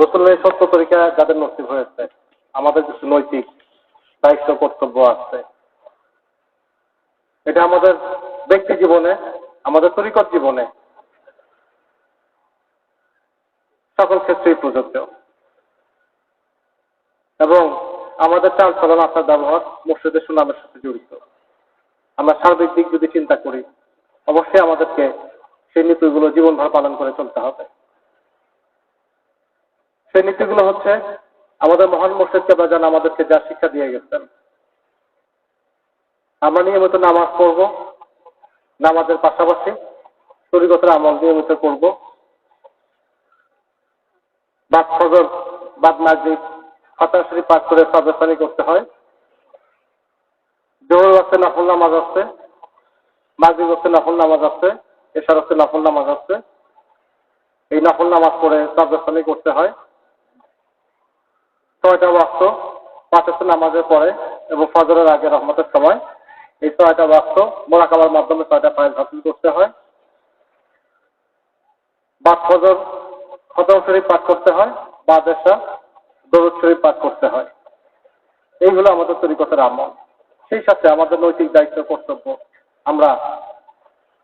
রসুলের সত্য তরিকা যাদের নসিব হয়েছে, আমাদের কিছু নৈতিক দায়িত্ব, কর্তব্য আছে। এটা আমাদের ব্যক্তি জীবনে, আমাদের তরিকত জীবনে সকল ক্ষেত্রেই প্রযোজ্য। এবং আমাদের চাল চলন আপনার ব্যবহার মসজিদের সুনামের সাথে জড়িত। আমরা সার্বিক দিক যদি চিন্তা করি, অবশ্যই আমাদেরকে সেই নীতিগুলো জীবনভর পালন করে চলতে হবে। সেই নীতিগুলো হচ্ছে আমাদের মহান মুর্শিদ কেবাজান আমাদেরকে যা শিক্ষা দিয়ে গেছেন। আমরা নিয়মিত নামাজ পড়ব, নামাজের পাশাপাশি তরিগতের আমল নিয়মিত করব। বাদ ফজর, বাদ ফাতাহ শরীফ পাঠ করে সাবস্থানি করতে হয়। জোহর আছে নফল নামাজ আছে মাগরিব হচ্ছে নফল নামাজ আছে, এশার হচ্ছে নফল নামাজ আছে। এই নফল নামাজ পড়ে সাবস্থানি করতে হয়। ছয়টা বাক্য পাঁচ হচ্ছে নামাজের পরে এবং ফজরের আগে রহমতের সময় এই ছয়টা বাক্য মোরাকাবার মাধ্যমে ছয়টা ফাইল হাসিল করতে হয়। বাদ ফজর খতম শরীফ পাঠ করতে হয় বা দেশা দরুদ শরীফ পাঠ করতে হয়। এইগুলো আমাদের তরিকতের আমল। সেই সাথে আমাদের নৈতিক দায়িত্ব, কর্তব্য। আমরা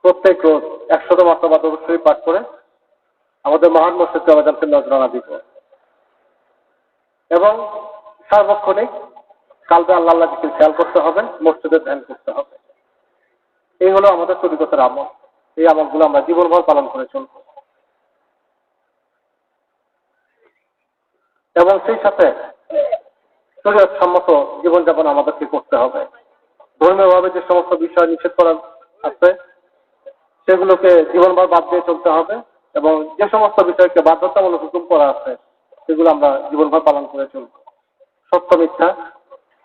প্রত্যেক রোজ একশত মাত্রা বা দরুদ শরীফ পাঠ করে আমাদের মহান মসজিদকে আবেদনকে নজরানা দিব। এবং সার্বক্ষণিক কালবে আল্লাহ আল্লাহ জিকির খেয়াল করতে হবে মসজিদের ধ্যান করতে হবে। এই হলো আমাদের তরিকতের আমল। এই আমলগুলো আমরা জীবনভর পালন করে চলব। এবং সেই সাথে শরীয়ত সম্মত জীবনযাপন আমাদেরকে করতে হবে। ধর্মীয়ভাবে যে সমস্ত বিষয় নিষেধ করা আছে, সেগুলোকে জীবনভর বাদ দিয়ে চলতে হবে এবং যে সমস্ত বিষয়কে বাধ্যতামূলক হুকুম করা আছে সেগুলো আমরা জীবনভর পালন করে চলব। সত্য মিথ্যা,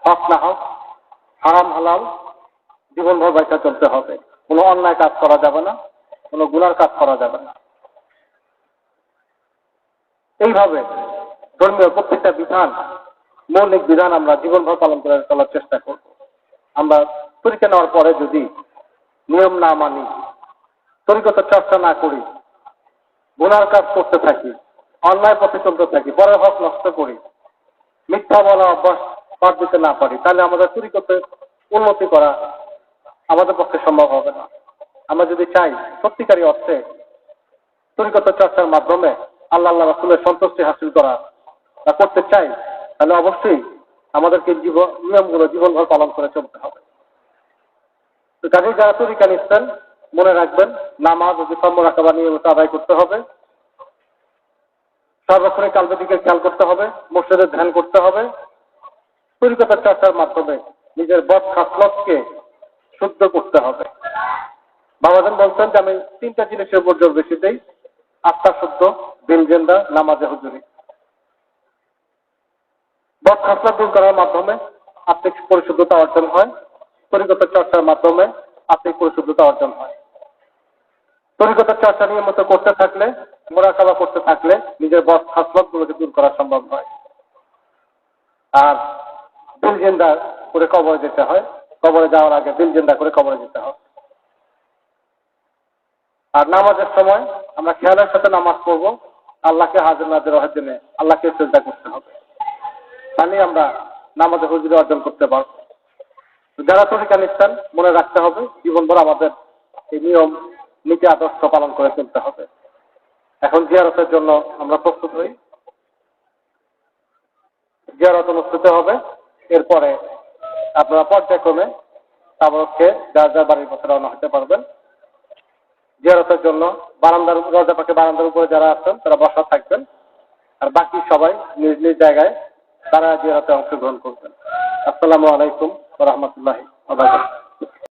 হক না হক, হারাম হালাল, জীবনভর বাইসা চলতে হবে। কোনো অন্যায় কাজ করা যাবে না, কোনো গুণার কাজ করা যাবে না। এইভাবে ধর্মীয় প্রত্যেকটা বিধান, মৌলিক বিধান আমরা জীবনভর পালন করে চলার চেষ্টা করব। আমরা পরীক্ষা নেওয়ার পরে যদি নিয়ম না মানি তরিকত চর্চা না করি, গুনার কাজ করতে থাকি অন্যায় পথে চলতে থাকি পরের হক নষ্ট করি, মিথ্যা বলা অভ্যাস বাদ দিতে না পারি, তাহলে আমাদের চুরি করতে উন্নতি করা আমাদের পক্ষে সম্ভব হবে না। আমরা যদি চাই সত্যিকারী অর্থে তরিকত চর্চার মাধ্যমে আল্লাহ আল্লাহ রাসুলের সন্তুষ্টি হাসিল করা বা করতে চাই, তাহলে অবশ্যই আমাদেরকে জীবন নিয়মগুলো জীবনভর পালন করে চলতে হবে। তো কাজে যারা তরিকা নিচ্ছেন মনে রাখবেন, নামাজ যদি কর্ম রাখাবার নিয়মিত আদায় করতে হবে। সার্বক্ষণিক কালবে দিকে খেয়াল করতে হবে মসজিদের ধ্যান করতে হবে। তরিকতার চর্চার মাধ্যমে নিজের বদ খাসলতকে শুদ্ধ করতে হবে। বাবাজান বলছেন যে, আমি তিনটা জিনিসের উপর জোর বেশি দেই। আত্মা শুদ্ধ, দিল জেন্দা, নামাজে হুজুরি। বদ খাসলত দূর করার মাধ্যমে আত্মিক পরিশুদ্ধতা অর্জন হয়। তরিকতার চর্চার মাধ্যমে আত্মিক পরিশুদ্ধতা অর্জন হয়। তরিকতার চর্চা নিয়মিত করতে থাকলে, মোরাকাবা করতে থাকলে নিজের বদ খাসলত গুলোকে দূর করা সম্ভব হয় আর দিল জেন্দা করে কবরে যেতে হয়। কবরে যাওয়ার আগে দিল জেন্দা করে কবরে যেতে হয়। আর নামাজের সময় আমরা খেয়ালের সাথে নামাজ পড়ব। আল্লাহকে হাজির নাজের হওয়ার জন্য আল্লাহকে চিন্তা করতে হবে। তাহলে আমরা নামাজে হুজুরি অর্জন করতে পারব। যারা তরিকা নিচ্ছেন মনে রাখতে হবে, জীবনভর আমাদের এই নিয়ম নীতি আদর্শ পালন করে চলতে হবে। এখন জিয়ারতের জন্য আমরা প্রস্তুত হই। জিয়ারত অনুষ্ঠিত হবে। এরপরে আপনারা পর্যায়ক্রমে তাবরককে যার যার বাড়ির পথে রওনা হতে পারবেন। জিয়ারতের জন্য বারান্দার রজা পাখি বারান্দার উপরে যারা আছেন, তারা বসা থাকবেন। আর বাকি সবাই নিজ নিজ জায়গায় তারা জিয়ারতে অংশগ্রহণ করবেন। আসসালামু আলাইকুম রহমতুল্লাহ